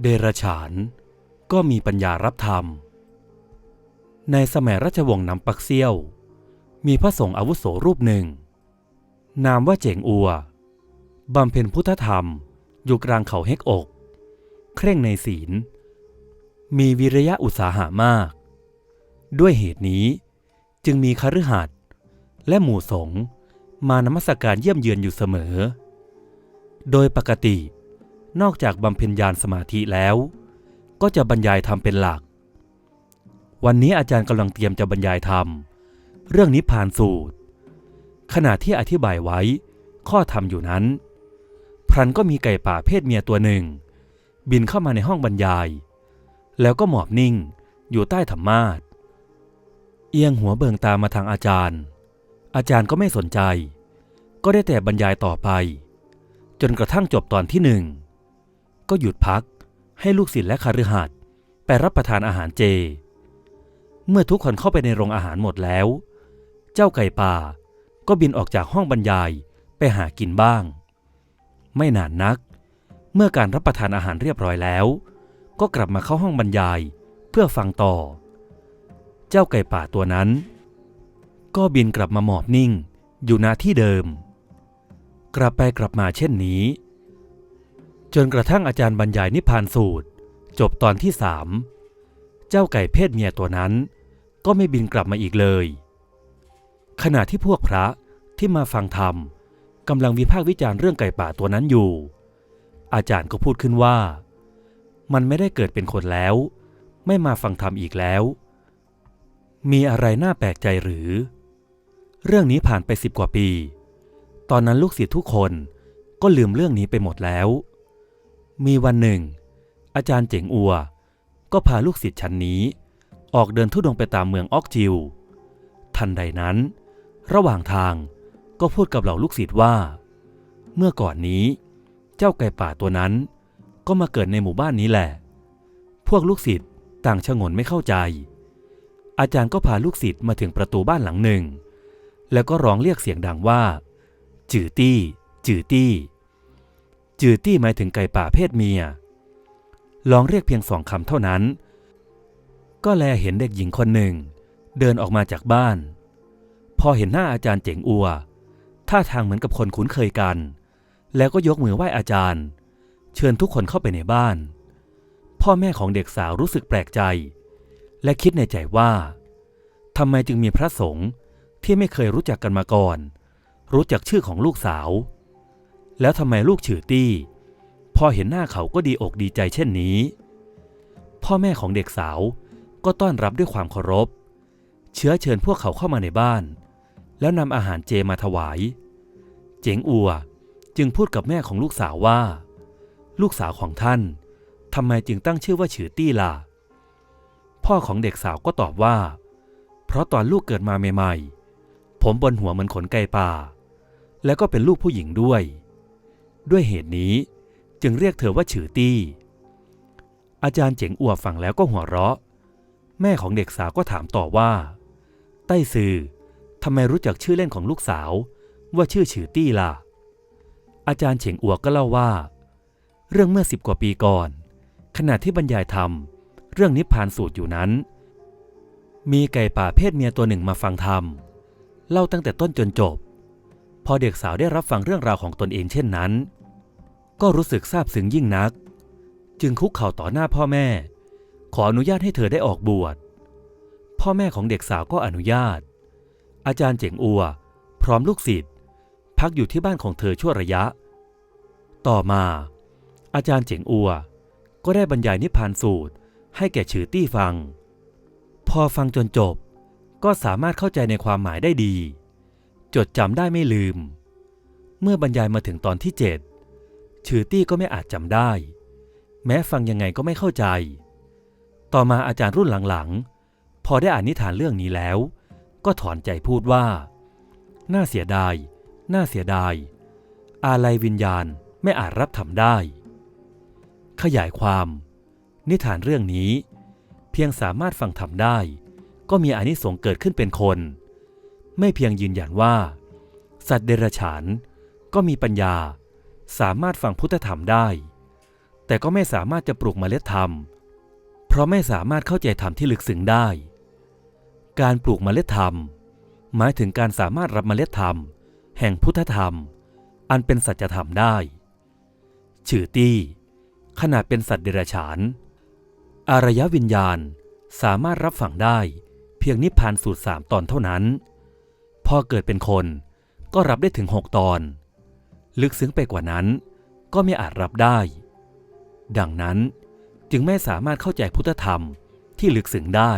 เดรฉานก็มีปัญญารับธรรม ในสมัยราชวงศ์นำปักเซียว มีพระสงฆ์อาวุโสรูปหนึ่ง นามว่าเจ๋งอัวบำเพ็ญพุทธธรรมอยู่กลางเขาเฮกอก เคร่งในศีล มีวิริยะอุตสาหะมาก ด้วยเหตุนี้จึงมีคฤหัสถ์และหมู่สงฆ์มานมัสการเยี่ยมเยือนอยู่เสมอ โดยปกติ นอกจากบำเพ็ญญาณสมาธิแล้ว ก็จะบรรยายธรรมเป็นหลัก วันนี้อาจารย์กำลังเตรียมจะบรรยายธรรม เรื่องนิพพานสูตร ขณะที่อธิบายไว้ ข้อธรรมอยู่นั้น พรันก็มีไก่ป่าเพศเมียตัวหนึ่ง บินเข้ามาในห้องบรรยาย แล้วก็หมอบนิ่งอยู่ใต้ธรรมาสน์เอียงหัวเบิงตามาทางอาจารย์ อาจารย์ก็ไม่สนใจ ก็ได้แต่บรรยายต่อไป จนกระทั่งจบตอนที่หนึ่ง ก็หยุดพัก ให้ลูกศิษย์และคารฤหัสไปรับประทานอาหารเจ เมื่อทุกคนเข้าไปในโรงอาหารหมดแล้ว เจ้าไก่ป่าก็บินออกจากห้องบรรยายไปหากินบ้าง ไม่นานนัก เมื่อการรับประทานอาหารเรียบร้อยแล้ว ก็กลับมาเข้าห้องบรรยายเพื่อฟังต่อ เจ้าไก่ป่าตัวนั้น ก็บินกลับมาหมอบนิ่งอยู่ณที่เดิม กลับไปกลับมาเช่นนี้ จนกระทั่งอาจารย์บรรยายนิพพานสูตร จบตอนที่สามเจ้าไก่เพศเมียตัวนั้น ก็ไม่บินกลับมาอีกเลย ขณะที่พวกพระที่มาฟังธรรมกำลังวิพากษ์วิจารณ์เรื่องไก่ป่าตัวนั้นอยู่ อาจารย์ก็พูดขึ้นว่า มันไม่ได้เกิดเป็นคนแล้ว ไม่มาฟังธรรมอีกแล้ว มีอะไรน่าแปลกใจหรือ เรื่องนี้ผ่านไปสิบกว่าปี ตอนนั้นลูกศิษย์ทุกคนก็ลืมเรื่องนี้ไปหมดแล้ว มีวันหนึ่ง อาจารย์เจ๋งอัว ก็พาลูกศิษย์ชั้นนี้ ออกเดินทุดงไปตามเมืองออกจิว ทันใดนั้น ระหว่างทางก็พูดกับเหล่าลูกศิษย์ว่า เมื่อก่อนนี้ เจ้าไก่ป่าตัวนั้น ก็มาเกิดในหมู่บ้านนี้แหละ พวกลูกศิษย์ต่างชะงนไม่เข้าใจ อาจารย์ก็พาลูกศิษย์มาถึงประตูบ้านหลังหนึ่ง แล้วก็ร้องเรียกเสียงดังว่า จือตี้ จือตี้ จือตี้หมายถึงไก่ป่าเพศเมีย ลองเรียกเพียงสองคำเท่านั้น ก็แลเห็นเด็กหญิงคนหนึ่ง เดินออกมาจากบ้าน พอเห็นหน้าอาจารย์เจ๋งอัว ท่าทางเหมือนกับคนคุ้นเคยกัน แล้วก็ยกมือไหว้อาจารย์ เชิญทุกคนเข้าไปในบ้าน พ่อแม่ของเด็กสาวรู้สึกแปลกใจ และคิดในใจว่าทำไมจึงมีพระสงฆ์ที่ไม่เคยรู้จักกันมาก่อน รู้จักชื่อของลูกสาว แล้วทำไมลูกฉือตี้ พอเห็นหน้าเขาก็ดีอกดีใจเช่นนี้ พ่อแม่ของเด็กสาวก็ต้อนรับด้วยความเคารพ เชื้อเชิญพวกเขาเข้ามาในบ้าน แล้วนำอาหารเจมาถวาย เจ๋งอัวจึงพูดกับแม่ของลูกสาวว่า ลูกสาวของท่านทำไมจึงตั้งชื่อว่าฉือตี้ล่ะ พ่อของเด็กสาวก็ตอบว่า เพราะตอนลูกเกิดมาใหม่ๆ ผมบนหัวเหมือนขนไก่ป่า แล้วก็เป็นลูกผู้หญิงด้วย ด้วยเหตุนี้จึงเรียกเธอว่าฉือตี้ อาจารย์เจ๋งอัวฟังแล้วก็หัวเราะ แม่ของเด็กสาวก็ถามต่อว่า ใต้ซือทำไมรู้จักชื่อเล่นของลูกสาว ว่าชื่อฉือตี้ล่ะ อาจารย์เฉงอัวก็เล่าว่า เรื่องเมื่อสิบกว่าปีก่อน ขณะที่บรรยายธรรม เรื่องนิพพานสูตรอยู่นั้น มีไก่ป่าเพศเมียตัวหนึ่งมาฟังธรรม เล่าตั้งแต่ต้นจนจบ พอเด็กสาวได้รับฟังเรื่องราวของตนเองเช่นนั้น ก็รู้สึกซาบซึ้งยิ่งนัก จึงคุกเข่าต่อหน้าพ่อแม่ ขออนุญาตให้เธอได้ออกบวช พ่อแม่ของเด็กสาวก็อนุญาต อาจารย์เจ๋งอัว พร้อมลูกศิษย์พักอยู่ที่บ้านของเธอชั่วระยะ ต่อมา อาจารย์เจ๋งอัว ก็ได้บรรยายนิพพานสูตรให้แก่ฉือตี้ฟัง พอฟังจนจบ ก็สามารถเข้าใจในความหมายได้ดี จดจำได้ไม่ลืม เมื่อบรรยายมาถึงตอนที่เจ็ดฉือตี้ก็ไม่อาจจำได้ แม้ฟังยังไงก็ไม่เข้าใจ ต่อมาอาจารย์รุ่นหลังๆ พอได้อ่านนิทานเรื่องนี้แล้ว ก็ถอนใจพูดว่า น่าเสียดาย น่าเสียดาย อาลัยวิญญาณไม่อาจรับทำได้ ขยายความ นิทานเรื่องนี้ เพียงสามารถฟังทำได้ ก็มีอานิสงส์เกิดขึ้นเป็นคน ไม่เพียงยืนยันว่า สัตว์เดรัจฉานก็มีปัญญาสามารถฟังพุทธธรรมได้ แต่ก็ไม่สามารถจะปลูกเมล็ดธรรม เพราะไม่สามารถเข้าใจธรรมที่ลึกซึ้งได้ การปลูกเมล็ดธรรม หมายถึงการสามารถรับเมล็ดธรรม แห่งพุทธธรรม อันเป็นสัจธรรมได้ฉือตี้ขนาดเป็นสัตว์เดรัจฉาน อารยวิญญาณสามารถรับฝังได้ เพียงนิพพานสูตรสามตอนเท่านั้น อเกิดเป็นคนก็รับได้ถึงหกตอน ลึกซึ้งไปกว่านั้น ก็ไม่อาจรับได้ ดังนั้นจึงไม่สามารถเข้าใจพุทธธรรมที่ลึกซึ้งได้